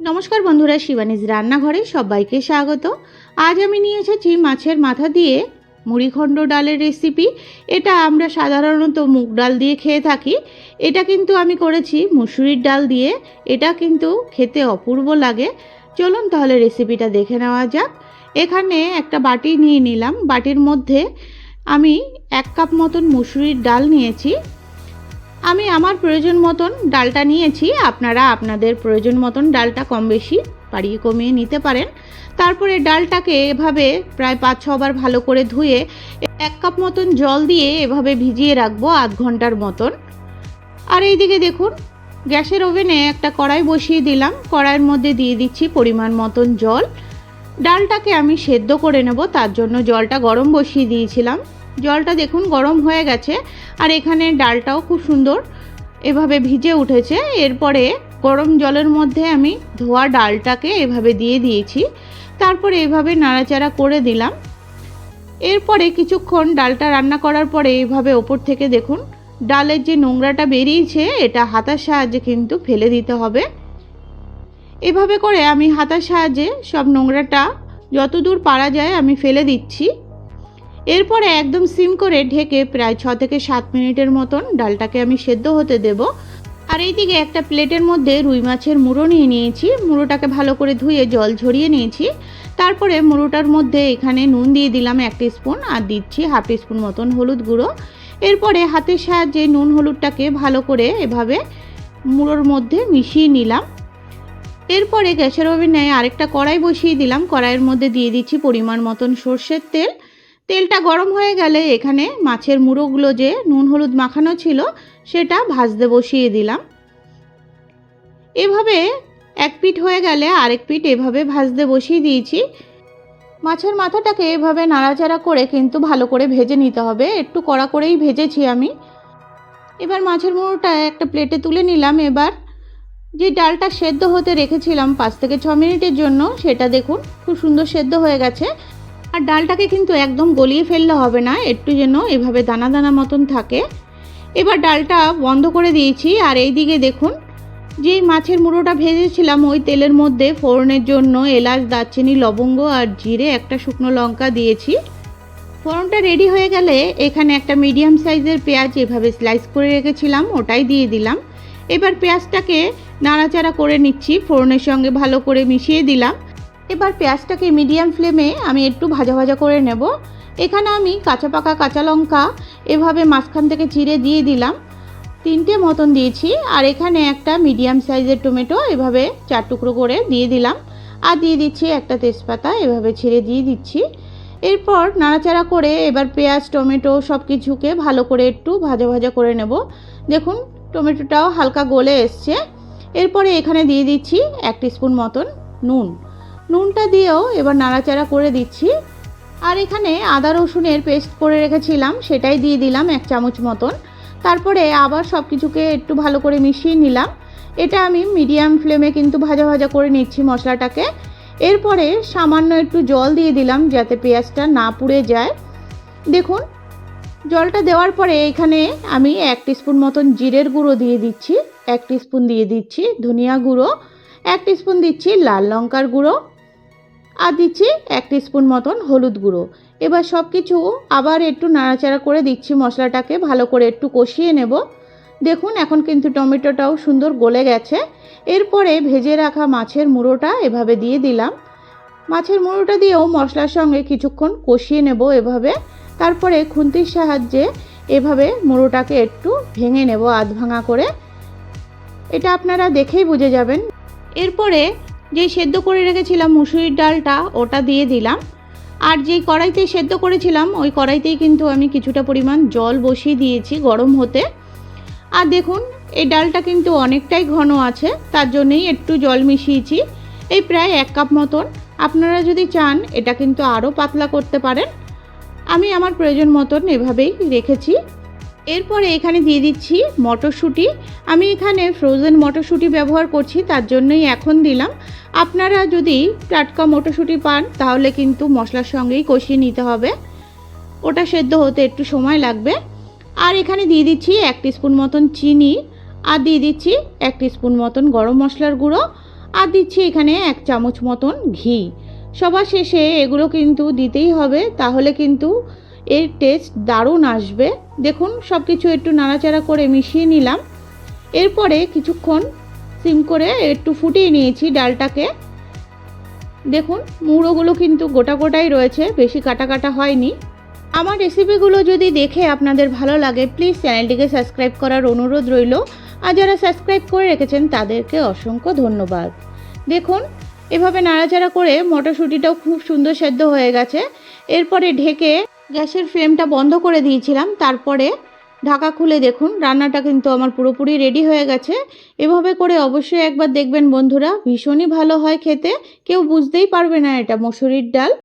নমস্কার বন্ধুরা, শিবানীজ রান্নাঘরে সবাইকে স্বাগত। আজ আমি নিয়ে এসেছি মাছের মাথা দিয়ে মুড়িখণ্ড ডালের রেসিপি এটা আমরা সাধারণত মুগ ডাল দিয়ে খেয়ে থাকি। এটা কিন্তু আমি করেছি মুসুরির ডাল দিয়ে। এটা কিন্তু খেতে অপূর্ব লাগে। চলুন তাহলে রেসিপিটা দেখে নেওয়া যাক। এখানে একটা বাটি নিয়ে নিলাম। বাটির মধ্যে আমি এক কাপ মতন মুসুরির ডাল নিয়েছি। আমি আমার প্রয়োজন মতন ডালটা নিয়েছি। আপনারা আপনাদের প্রয়োজন মতন ডালটা কম বেশি বাড়িয়ে কমিয়ে নিতে পারেন। তারপরে ডালটাকে এভাবে প্রায় পাঁচ ছবার ভালো করে ধুয়ে এক কাপ মতন জল দিয়ে এভাবে ভিজিয়ে রাখব আধ ঘণ্টার মতন। আর এইদিকে দেখুন, গ্যাসের ওভেনে একটা কড়াই বসিয়ে দিলাম। কড়াইয়ের মধ্যে দিয়ে দিচ্ছি পরিমাণ মতন জল। ডালটাকে আমি সেদ্ধ করে নেব, তার জন্য জলটা গরম বসিয়ে দিয়েছিলাম। জলটা দেখুন গরম হয়ে গেছে, আর এখানে ডালটাও খুব সুন্দর এভাবে ভিজে উঠেছে। এরপরে গরম জলের মধ্যে আমি ধোয়া ডালটাকে এভাবে দিয়ে দিয়েছি। তারপরে এভাবে নাড়াচাড়া করে দিলাম। এরপরে কিছুক্ষণ ডালটা রান্না করার পরে এভাবে ওপর থেকে দেখুন, ডালের যে নোংরাটা বেরিয়েছে, এটা হাতার সাহায্যে কিন্তু ফেলে দিতে হবে। এভাবে করে আমি হাতার সাহায্যে সব নোংরাটা যতদূর পারা যায় আমি ফেলে দিচ্ছি। এরপরে একদম সিম করে ঢেকে প্রায় ছ থেকে সাত মিনিটের মতন ডালটাকে আমি সেদ্ধ হতে দেব। আর এইদিকে একটা প্লেটের মধ্যে রুই মাছের মুড়ো নিয়ে নিয়েছি। মুড়োটাকে ভালো করে ধুয়ে জল ঝরিয়ে নিয়েছি। তারপরে মুড়োটার মধ্যে এখানে নুন দিয়ে দিলাম এক স্পুন আর দিচ্ছি হাফ স্পুন মতন হলুদ গুঁড়ো। এরপরে হাতের সাহায্যে নুন হলুদটাকে ভালো করে এভাবে মুড়োর মধ্যে মিশিয়ে নিলাম। এরপরে গ্যাসের ওভেনে আরেকটা কড়াই বসিয়ে দিলাম। কড়াইয়ের মধ্যে দিয়ে দিচ্ছি পরিমাণ মতন সর্ষের তেল। তেলটা গরম হয়ে গেলে এখানে মাছের মুড়োগুলো যে নুন হলুদ মাখানো ছিল, সেটা ভাজতে বসিয়ে দিলাম। এভাবে এক পিঠ হয়ে গেলে আরেক পিঠ এভাবে ভাজতে বসিয়ে দিয়েছি। মাছের মাথাটাকে এভাবে নাড়াচাড়া করে কিন্তু ভালো করে ভেজে নিতে হবে। একটু কড়া করেই ভেজেছি আমি। এবার মাছের মুড়োটা একটা প্লেটে তুলে নিলাম। এবার যে ডালটা সেদ্ধ হতে রেখেছিলাম পাঁচ থেকে ছ মিনিটের জন্য, সেটা দেখুন খুব সুন্দর সেদ্ধ হয়ে গেছে। আর ডালটাকে কিন্তু একদম গলিয়ে ফেললে হবে না, একটু যেন এভাবে দানা দানা মতন থাকে। এবার ডালটা বন্ধ করে দিয়েছি, আর এই দিকে দেখুন, যেই মাছের মুড়োটা ভেজেছিলাম, ওই তেলের মধ্যে ফোড়নের জন্য এলাচ, দারচিনি, লবঙ্গ আর জিরে, একটা শুকনো লঙ্কা দিয়েছি। ফোড়নটা রেডি হয়ে গেলে এখানে একটা মিডিয়াম সাইজের পেঁয়াজ এভাবে স্লাইস করে রেখেছিলাম, ওটাই দিয়ে দিলাম। এবার পেঁয়াজটাকে নাড়াচাড়া করে নিচ্ছি, ফোড়নের সঙ্গে ভালো করে মিশিয়ে দিলাম। এবার পেঁয়াজটাকে মিডিয়াম ফ্লেমে আমি একটু ভাজা ভাজা করে নেব। এখানে আমি কাঁচা পাকা কাঁচা লঙ্কা এভাবে মাঝখান থেকে চিড়ে দিয়ে দিলাম। তিনটে মতন দিয়েছি আর এখানে একটা মিডিয়াম সাইজের টমেটো এভাবে চার টুকরো করে দিয়ে দিলাম। আর দিয়ে দিচ্ছি একটা তেজপাতা এভাবে ছিঁড়ে দিয়ে দিচ্ছি। এরপর নাড়াচাড়া করে এবার পেঁয়াজ, টমেটো সব কিছুকে ভালো করে একটু ভাজা ভাজা করে নেব। দেখুন, টমেটোটাও হালকা গলে এসছে। এরপরে এখানে দিয়ে দিচ্ছি এক স্পুন মতন নুন। নুনটা দিয়েও এবার নাড়াচাড়া করে দিচ্ছি। আর এখানে আদা রসুনের পেস্ট করে রেখেছিলাম, সেটাই দিয়ে দিলাম এক চামচ মতন। তারপরে আবার সব কিছুকে একটু ভালো করে মিশিয়ে নিলাম। এটা আমি মিডিয়াম ফ্লেমে কিন্তু ভাজা ভাজা করে নিচ্ছি মশলাটাকে। এরপরে সামান্য একটু জল দিয়ে দিলাম যাতে পেঁয়াজটা না পুড়ে যায়। দেখুন, জলটা দেওয়ার পরে এখানে আমি এক স্পুন মতন জিরের গুঁড়ো দিয়ে দিচ্ছি। এক স্পুন দিয়ে দিচ্ছি ধনিয়া গুঁড়ো। এক স্পুন দিচ্ছি লাল লঙ্কার গুঁড়ো। আর দিচ্ছি এক স্পুন মতন হলুদ গুঁড়ো। এবার সব কিছু আবার একটু নাড়াচাড়া করে দিচ্ছি মশলাটাকে, ভালো করে একটু কষিয়ে নেব। দেখুন, এখন কিন্তু টমেটোটাও সুন্দর গলে গেছে। এরপরে ভেজে রাখা মাছের মুড়োটা এভাবে দিয়ে দিলাম। মাছের মুড়োটা দিয়েও মশলার সঙ্গে কিছুক্ষণ কষিয়ে নেব এভাবে। তারপরে খুন্তির সাহায্যে এভাবে মুড়োটাকে একটু ভেঙে নেব আধ ভাঙা করে। এটা আপনারা দেখেই বুঝে যাবেন। এরপরে যেই সেদ্ধ করে রেখেছিলাম মুসুরির ডালটা, ওটা দিয়ে দিলাম। আর যেই কড়াইতে সেদ্ধ করেছিলাম, ওই কড়াইতেই কিন্তু আমি কিছুটা পরিমাণ জল বসিয়ে দিয়েছি গরম হতে। আর দেখুন, এই ডালটা কিন্তু অনেকটাই ঘন আছে, তার জন্যই একটু জল মিশিয়েছি। এই প্রায় এক কাপ মতন। আপনারা যদি চান, এটা কিন্তু আরও পাতলা করতে পারেন। আমি আমার প্রয়োজন মতন এভাবেই রেখেছি। এরপরে এখানে দিয়ে দিচ্ছি মটরশুঁটি। আমি এখানে ফ্রোজেন মটরশুঁটি ব্যবহার করছি, তার জন্যই এখন দিলাম। আপনারা যদি টাটকা মটরশুঁটি পান, তাহলে কিন্তু মশলার সঙ্গেই কষিয়ে নিতে হবে। ওটা সেদ্ধ হতে একটু সময় লাগবে। আর এখানে দিয়ে দিচ্ছি এক স্পুন মতন চিনি, আর দিয়ে দিচ্ছি এক স্পুন মতন গরম মশলার গুঁড়ো, আর দিচ্ছি এখানে এক চামচ মতন ঘি। সবার শেষে এগুলো কিন্তু দিতেই হবে, তাহলে কিন্তু এর টেস্ট দারুণ আসবে। দেখুন সব কিছু একটু নাড়াচাড়া করে মিশিয়ে নিলাম। এরপরে কিছুক্ষণ সিম করে একটু ফুটিয়ে নিয়েছি ডালটাকে। দেখুন, মুড়োগুলো কিন্তু গোটা গোটাই রয়েছে, বেশি কাটা কাটা হয়নি। আমার রেসিপিগুলো যদি দেখে আপনাদের ভালো লাগে প্লিজ চ্যানেলটিকে সাবস্ক্রাইব করার অনুরোধ রইল। আর যারা সাবস্ক্রাইব করে রেখেছেন, তাদেরকে অসংখ্য ধন্যবাদ। দেখুন, এভাবে নাড়াচাড়া করে মটরশুঁটিটাও খুব সুন্দর সেদ্ধ হয়ে গেছে। এরপরে ঢেকে গ্যাসের ফ্লেমটা বন্ধ করে দিয়েছিলাম, তারপরে ঢাকা খুলে দেখুন, রান্নাটা কিন্তু আমার পুরোপুরি রেডি হয়ে গেছে। এভাবে করে অবশ্যই একবার দেখবেন বন্ধুরা, ভীষণই ভালো হয় খেতে, কেউ বুঝতেই পারবে না এটা, মসুরির ডাল।